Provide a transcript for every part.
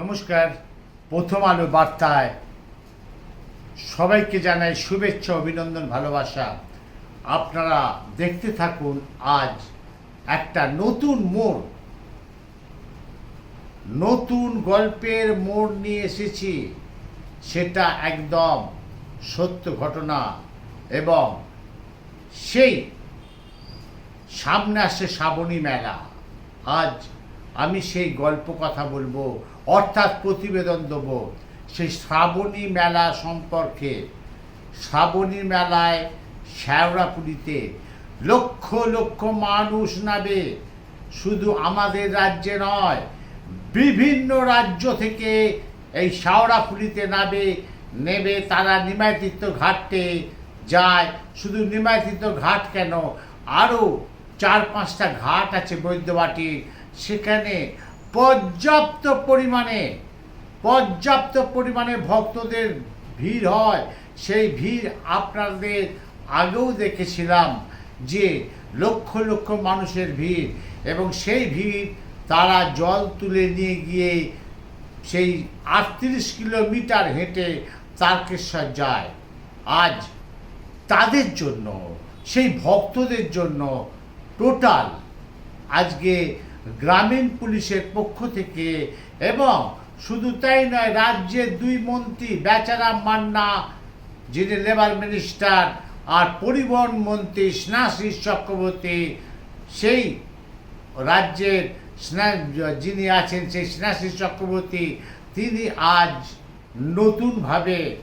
নমস্কার, প্রথম আলো বার্তায় সবাইকে জানাই শুভেচ্ছা, অভিনন্দন, ভালোবাসা। আপনারা দেখতে থাকুন আজ একটা নতুন মোড়। নতুন গল্পের মোড় নিয়ে এসেছি। সেটা একদম সত্য ঘটনা এবং সেই সামনে আসছে শ্রাবণী মেলা। আজ আমি সেই গল্প কথা বলব অর্থাৎ প্রতিবেদন দেবো, সেই শ্রাবণী মেলা সম্পর্কে। শ্রাবণী মেলায় শ্যাওড়াপুরিতে লক্ষ লক্ষ মানুষ নাবে শুধু আমাদের রাজ্যে নয়, বিভিন্ন রাজ্য থেকে এই শাওড়াফুলিতে নাবে নেবে তারা নিমাইতীর্থ ঘাটে যায়। শুধু নিমাইতীর্থ ঘাট কেন, আরও চার পাঁচটা ঘাট আছে বৈদ্যবাটি সেখানে পর্যাপ্ত পরিমাণে পর্যাপ্ত পরিমাণে ভক্তদের ভিড় হয়। সেই ভিড় আপনাদের আগেও দেখেছিলাম যে লক্ষ লক্ষ মানুষের ভিড় এবং সেই ভিড় তারা জল তুলে নিয়ে গিয়ে সেই আটত্রিশ কিলোমিটার হেঁটে তারকেশ্বর যায়। আজ তাদের জন্য, সেই ভক্তদের জন্য টোটাল আজকে গ্রামীণ পুলিশের পক্ষ থেকে এবং শুধু তাই নয়, রাজ্যের দুই মন্ত্রী বেচারাম মান্না, যিনি লেবার মিনিস্টার আর পরিবহন মন্ত্রী স্নাশ্রী চক্রবর্তী, সেই রাজ্যের স্না- যিনি আছেন সেই স্নেহাশিস চক্রবর্তী, তিনি আজ নতুনভাবে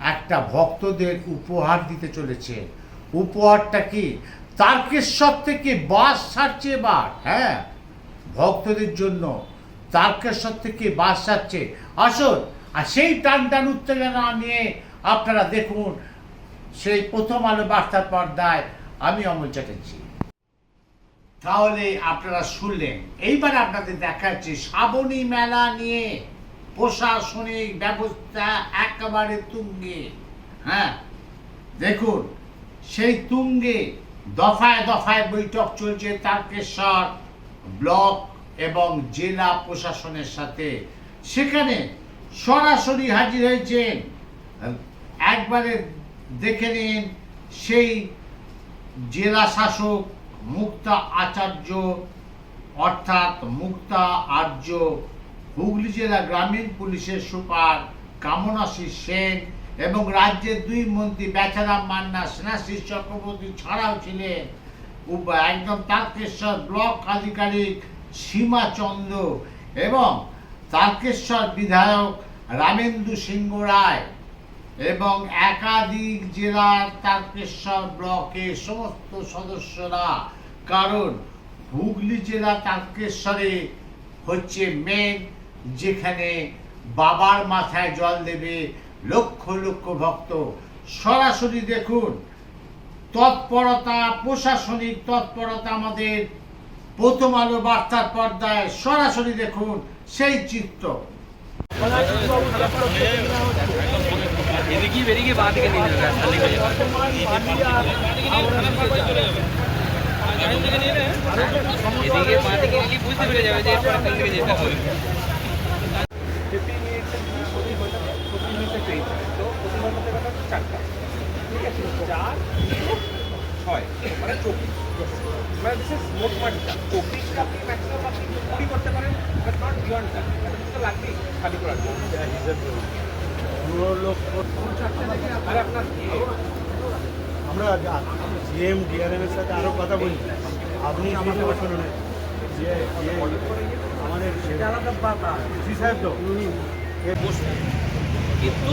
একটা ভক্তদের উপহার দিতে চলেছে উপহারটা কি? তারকেশ্বর থেকে বাস ছাড়ছে এবার হ্যাঁ। ভক্তদের জন্য তারকেশ্বর থেকে বাস ছাড়ছে আসুন, আর সেই টান টান উত্তেজনা নিয়ে আপনারা দেখুন, সেই প্রথম আলো বার্তার পর্দায় আমি অমল চ্যাটার্জি। তাহলে আপনারা শুনলেন, এইবার আপনাদের দেখাচ্ছে শ্রাবণী মেলা নিয়ে প্রশাসনিক ব্যবস্থা একেবারে তুঙ্গে। হ্যাঁ দেখুন, সেই তুঙ্গে দফায় দফায় বৈঠক চলছে তারকেশ্বর ব্লক এবং জেলা প্রশাসনের সাথে। সেখানে সরাসরি হাজির হয়েছেন একবারে দেখে নিন, সেই জেলা শাসক মুক্তা আচার্য, অর্থাৎ মুক্তা আর্য, হুগলি জেলা গ্রামীণ পুলিশের সুপার কামনাশী সেন এবং রাজ্যের দুই মন্ত্রী বেচারাম মান্না স্নেহাশিস চক্রবর্তী ছাড়াও ছিলেন। একদম তারকেশ্বর ব্লক আধিকারিক সীমা চন্দ্র এবং তারকেশ্বর বিধায়ক রামেন্দু সিংহ রায় এবং একাধিক জেলার তারকেশ্বর ব্লকের সমস্ত সদস্যরা। কারণ হুগলি জেলা তারকেশ্বরে হচ্ছে মেন যেখানে বাবার মাথায় জল দেবে লক্ষ লক্ষ ভক্ত। সরাসরি দেখুন তৎপরতা প্রশাসনিক তৎপরতা আমাদের প্রথম আলো বার্তার পর্দায় সরাসরি দেখুন সেই চিত্র। তো চারটা। চার ছয় মানে চব্বিশ মানে দিস ইজ মোট মাঠটা চব্বিশটা আপনি ম্যাক্সিমাম আপনি কুড়ি করতে পারেন বাট নট বিয়ন্ড দ্যাট তো লাগবেই খালি করার জন্য পনেরো লক্ষ আর আপনার আমরা জিএম ডিআরএম এর সাথে আরও কথা বলি। আপনি আমাকে শুনুন। যে আমাদের জি সাহেব তো। কিন্তু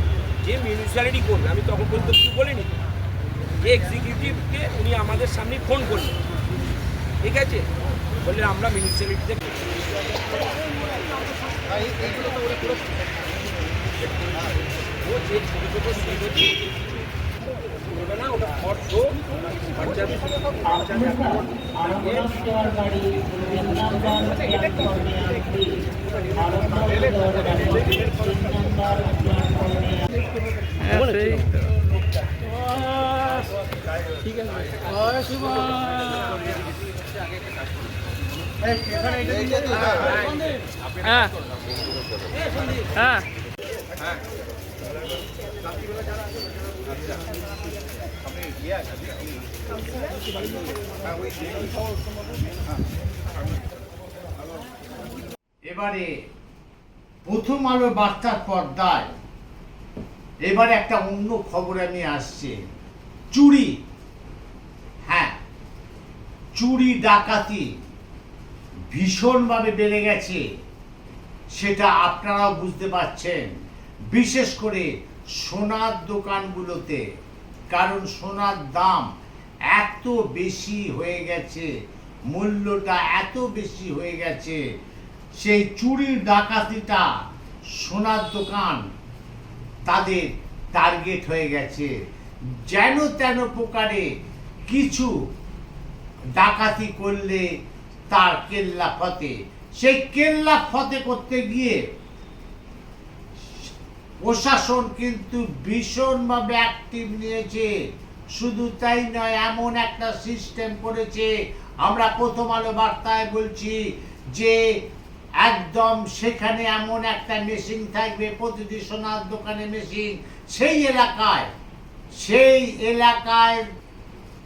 যে মিউনিসিপ্যালিটি করবে, আমি তখন পর্যন্ত কিছু বলিনি। যে এক্সিকিউটিভকে উনি আমাদের সামনে ফোন করলেন। ঠিক আছে? বললেন, আমরা মিউনিসিপ্যালিটিতে তো যে না এবারে প্রথম আলো বার্তার পর্দায় এবারে একটা অন্য খবর আমি আসছে। চুরি। হ্যাঁ। চুরি ডাকাতি ভীষণভাবে বেড়ে গেছে। সেটা আপনারাও বুঝতে পারছেন। বিশেষ করে সোনার দোকানগুলোতে, কারণ সোনার দাম এত বেশি হয়ে গেছে, মূল্যটা এত বেশি হয়ে গেছে, সেই চুরির ডাকাতিটা সোনার দোকান তাদের টার্গেট হয়ে গেছে। যেন তেন প্রকারে কিছু ডাকাতি করলে তার কেল্লা ফতে। সেই কেল্লা ফতে করতে গিয়ে প্রশাসন কিন্তু ভীষণভাবে অ্যাক্টিভ নিয়েছে। শুধু তাই নয়, এমন একটা সিস্টেম করেছে। আমরা প্রথম আলো বার্তায় বলছি যে একদম সেখানে এমন একটা মেশিন থাকবে, প্রতিটি সোনার দোকানে মেশিন সেই এলাকায় সেই এলাকায়,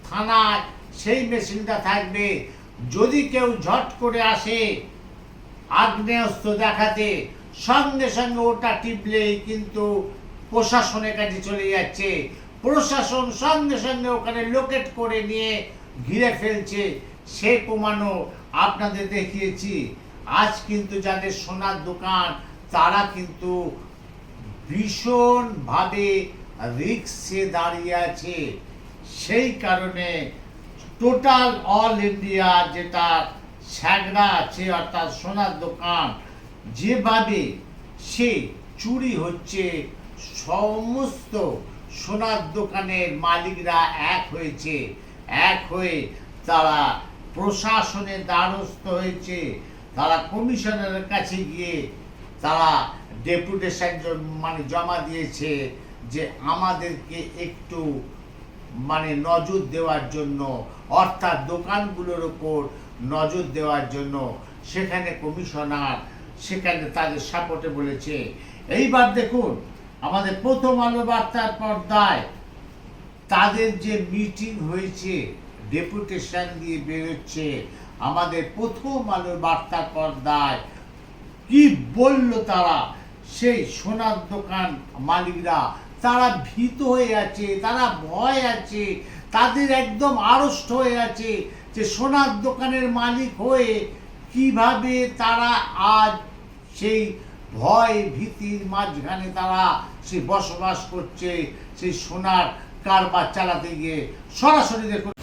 থানায় সেই মেশিনটা থাকবে। যদি কেউ ঝট করে আসে আগ্নেয়াস্ত্র দেখাতে, সঙ্গে সঙ্গে ওটা টিপলেই কিন্তু প্রশাসনের কাছে চলে যাচ্ছে। প্রশাসন সঙ্গে সঙ্গে ওখানে লোকেট করে নিয়ে ঘিরে ফেলছে। সে প্রমাণও আপনাদের দেখিয়েছি। আজ কিন্তু যাদের সোনার দোকান, তারা কিন্তু ভীষণভাবে রিক্সে দাঁড়িয়ে আছে। সেই কারণে টোটাল অল ইন্ডিয়া যেটা স্যাগরা আছে, অর্থাৎ সোনার দোকান, যেভাবে সে চুরি হচ্ছে, সমস্ত সোনার দোকানের মালিকরা এক হয়েছে। এক হয়ে তারা প্রশাসনের দ্বারস্থ হয়েছে। তারা কমিশনারের কাছে গিয়ে তারা ডেপুটেশন মানে জমা দিয়েছে যে আমাদেরকে একটু মানে নজর দেওয়ার জন্য, অর্থাৎ দোকানগুলোর ওপর নজর দেওয়ার জন্য সেখানে কমিশনার সেখানে তাদের সাপোর্টে বলেছে। এইবার দেখুন, আমাদের প্রথম আলো বার্তার পর্দায় তাদের যে মিটিং হয়েছে, ডেপুটেশন দিয়ে বেরোচ্ছে আমাদের প্রথম আলো বার্তা পর্দায় কি বলল তারা? সেই সোনার দোকান মালিকরা, তারা ভীত হয়ে আছে, তারা ভয় আছে, তাদের একদম আড়ষ্ট হয়ে আছে যে সোনার দোকানের মালিক হয়ে কীভাবে তারা আজ সেই ভয় ভীতির মাঝখানে তারা সে বসবাস করছে, সেই সোনার কারবার চালাতে গিয়ে সরাসরি দেখুন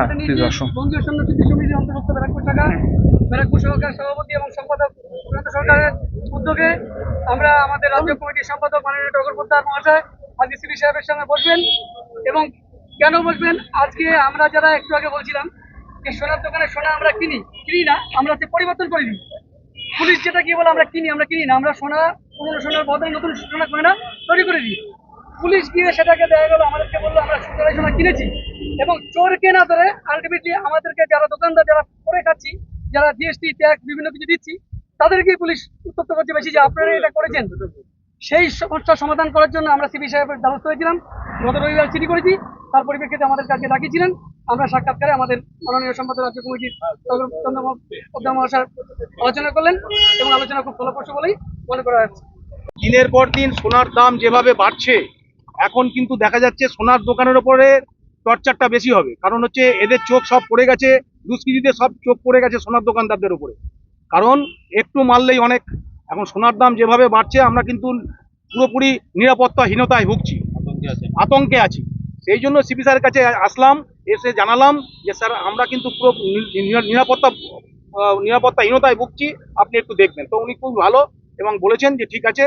হ্যাঁ প্লিজ আসুন। বঙ্গীয় সন্ন্যাসী সমিতির অন্তর্ভুক্ত ব্যারাকপুর শাখা ব্যারাকপুর সহকার সভাপতি এবং সম্পাদক সুকান্ত সরকারের উদ্যোগে আমরা আমাদের রাজ্য কমিটির সম্পাদক মাননীয় টগর পোদ্দার মহাশয় আজকে সিবি সাহেবের সঙ্গে বসবেন এবং কেন বসবেন? আজকে আমরা যারা একটু আগে বলছিলাম যে সোনার দোকানে সোনা আমরা কিনি কিনি না আমরা সে পরিবর্তন করে দিই। পুলিশ যেটা কি বলে আমরা কিনি আমরা কিনি না আমরা সোনা পুরনো সোনার বদলে নতুন সোনা করে না তৈরি করে দিই। পুলিশ গিয়ে সেটাকে দেখা গেল আমাদেরকে বলল আমরা সোনা কিনেছি। এবং চোরকে না ধরে আলটিমেটলি আমাদেরকে যারা দোকানদার, যারা করে খাচ্ছি, যারা জিএসটি ট্যাক্স, বিভিন্ন কিছু দিচ্ছি, তাদেরকেই পুলিশ উত্তপ্ত করছে বেশি। যে আপনারা এটা করেছেন, সেই সমস্যার সমাধান করার জন্য আমরা সিবি সাহেবের দ্বারস্থ হয়েছিলাম। গত রবিবার চিঠি করেছি। তার পরিপ্রেক্ষিতে আমাদের কাছে ডাকিয়েছিলেন আমরা সাক্ষাৎকারে আমাদের মাননীয় সম্পাদক রাজ্য কমিটির মহাশয় আলোচনা করলেন এবং আলোচনা খুব ফলপ্রসূ বলেই মনে করা হচ্ছে। দিনের পর দিন সোনার দাম যেভাবে বাড়ছে, এখন কিন্তু দেখা যাচ্ছে সোনার দোকানের ওপরে টর্চারটা বেশি হবে। কারণ হচ্ছে এদের চোখ সব পড়ে গেছে দুষ্কৃতীদের সব চোখ পড়ে গেছে সোনার দোকানদারদের উপরে। কারণ একটু মারলেই অনেক। এখন সোনার দাম যেভাবে বাড়ছে আমরা কিন্তু পুরোপুরি নিরাপত্তাহীনতায় ভুগছি। আতঙ্কে আছি। সেই জন্য সিপি স্যারের কাছে আসলাম এসে জানালাম যে স্যার আমরা কিন্তু পুরো নিরাপত্তা নিরাপত্তাহীনতায় ভুগছি। আপনি একটু দেখবেন। তো উনি খুব ভালো এবং বলেছেন যে ঠিক আছে।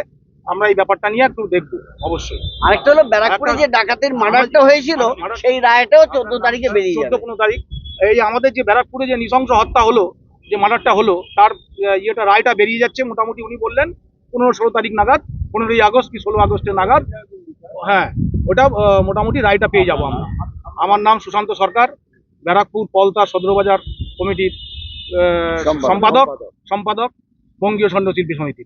আমরা এই ব্যাপারটা নিয়ে একটু দেখব অবশ্যই। আরেকটা হলো ব্যারাকপুরে যে ডাকাতের মার্ডারটা হয়েছিল সেই রায়টাও চোদ্দ তারিখে বেরিয়ে চোদ্দ পনেরো তারিখ। এই আমাদের যে ব্যারাকপুরে যে নৃশংস হত্যা হলো যে মার্ডারটা হলো তার ইয়েটা রায়টা বেরিয়ে যাচ্ছে মোটামুটি উনি বললেন পনেরো ষোলো তারিখ নাগাদ পনেরোই আগস্ট কি ষোলো আগস্টের নাগাদ। হ্যাঁ ওটা মোটামুটি রায়টা পেয়ে যাব আমরা। আমার নাম সুশান্ত সরকার ব্যারাকপুর পলতা সদরবাজার কমিটির আহ, সম্পাদক। সম্পাদক বঙ্গীয় ছন্দ শিল্পী সমিতি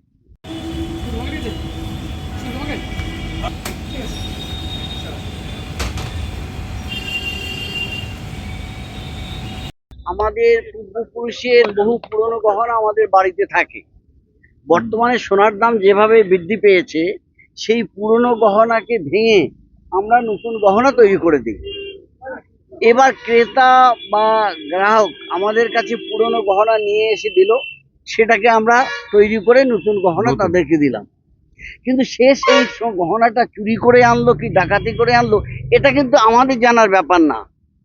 আমাদের পূর্বপুরুষের বহু পুরনো গহনা আমাদের বাড়িতে থাকে। বর্তমানে সোনার দাম যেভাবে বৃদ্ধি পেয়েছে সেই পুরনো গহনাকে ভেঙে আমরা নতুন গহনা তৈরি করে দিই। এবার ক্রেতা বা গ্রাহক আমাদের কাছে পুরনো গহনা নিয়ে এসে দিল সেটাকে আমরা তৈরি করে নতুন গহনা তাদেরকে দিলাম। কিন্তু সে সেই গহনাটা চুরি করে আনলো কি ডাকাতি করে আনলো এটা কিন্তু আমাদের জানার ব্যাপার না।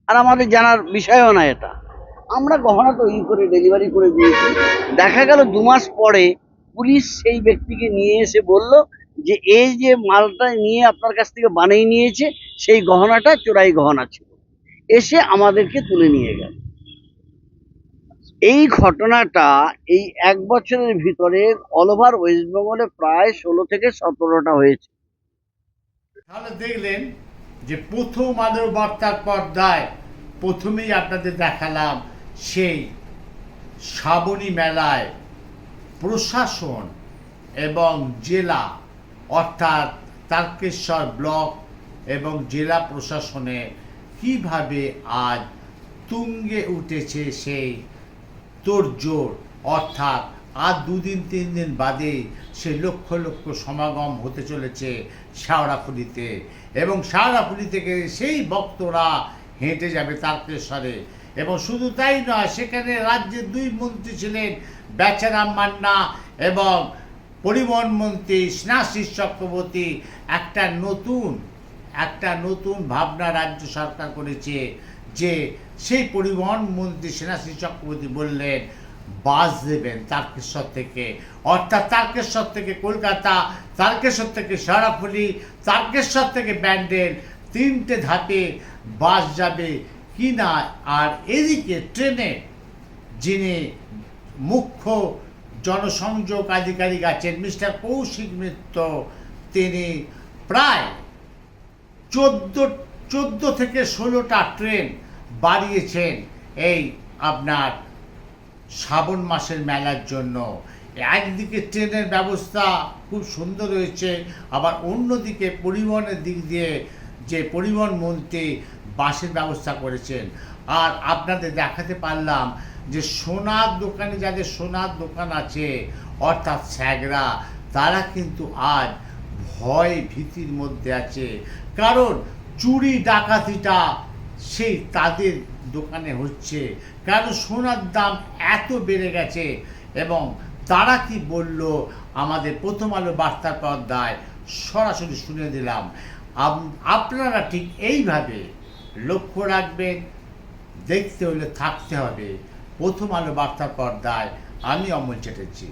আর আমাদের জানার বিষয়ও না এটা। আমরা গহনা তৈরি করে ডেলিভারি করে দিয়েছি। দেখা গেল দু মাস পরে পুলিশ সেই ব্যক্তিকে নিয়ে এসে বলল যে, এই যে মালটা নিয়ে আপনার কাছ থেকে বানিয়ে নিয়েছে, সেই গহনাটা চোরাই গহনা ছিল। এসে আমাদেরকে তুলে নিয়ে গেল। এই ঘটনাটা এই এক বছরের ভিতরে অল ওভার ওয়েস্ট বেঙ্গলে প্রায় ষোলো থেকে সতেরোটা হয়েছে। তাহলে দেখলেন যে প্রথম আলোর বার্তার পর্দায় প্রথমেই আপনাদের দেখালাম সেই শ্রাবণী মেলায় প্রশাসন এবং জেলা, অর্থাৎ তারকেশ্বর ব্লক এবং জেলা প্রশাসনে কীভাবে আজ তুঙ্গে উঠেছে সেই তোড়জোড়, অর্থাৎ আর দুদিন, তিন দিন বাদে সে লক্ষ লক্ষ সমাগম হতে চলেছে শাওড়াফুলিতে এবং শাওড়াফুলি থেকে সেই ভক্তরা হেঁটে যাবে তারকেশ্বরে। এবং শুধু তাই নয়, সেখানে রাজ্যের দুই মন্ত্রী ছিলেন বেচারাম মান্না এবং পরিবহন মন্ত্রী স্নাশিস চক্রবর্তী। একটা নতুন একটা নতুন ভাবনা রাজ্য সরকার করেছে যে সেই পরিবহন মন্ত্রী সেনাশ্রী চক্রবর্তী বললেন, বাস দেবেন তারকেশ্বর থেকে। অর্থাৎ তারকেশ্বর থেকে কলকাতা, তারকেশ্বর থেকে সরাফুলি, তারকেশ্বর থেকে ব্যান্ডেল, তিনটে ধাপে বাস যাবে কি না আর এদিকে ট্রেনে যিনি মুখ্য জনসংযোগ আধিকারিক আছেন, মিস্টার কৌশিক মিত্র, তিনি প্রায় চোদ্দ, চোদ্দ থেকে ষোলোটা ট্রেন বাড়িয়েছেন এই আপনার শ্রাবণ মাসের মেলার জন্য। একদিকে ট্রেনের ব্যবস্থা খুব সুন্দর হয়েছে, আবার অন্যদিকে পরিবহনের দিক দিয়ে যে পরিবহন মন্ত্রী বাসের ব্যবস্থা করেছেন। আর আপনাদের দেখাতে পারলাম যে সোনার দোকানে যাদের সোনার দোকান আছে, অর্থাৎ স্যাগরা, তারা কিন্তু আজ ভয় ভীতির মধ্যে আছে। কারণ চুরি, ডাকাতিটা সেই তাদের দোকানে হচ্ছে। কারণ সোনার দাম এত বেড়ে গেছে? এবং তারা কি বলল? আমাদের প্রথম আলো বার্তার পর্দায় সরাসরি শুনে দিলাম। আপনারা ঠিক এইভাবে লক্ষ্য রাখবেন দেখতে হলে থাকতে হবে। প্রথম আলো বার্তা পর্দায় আমি অমল চ্যাটার্জি।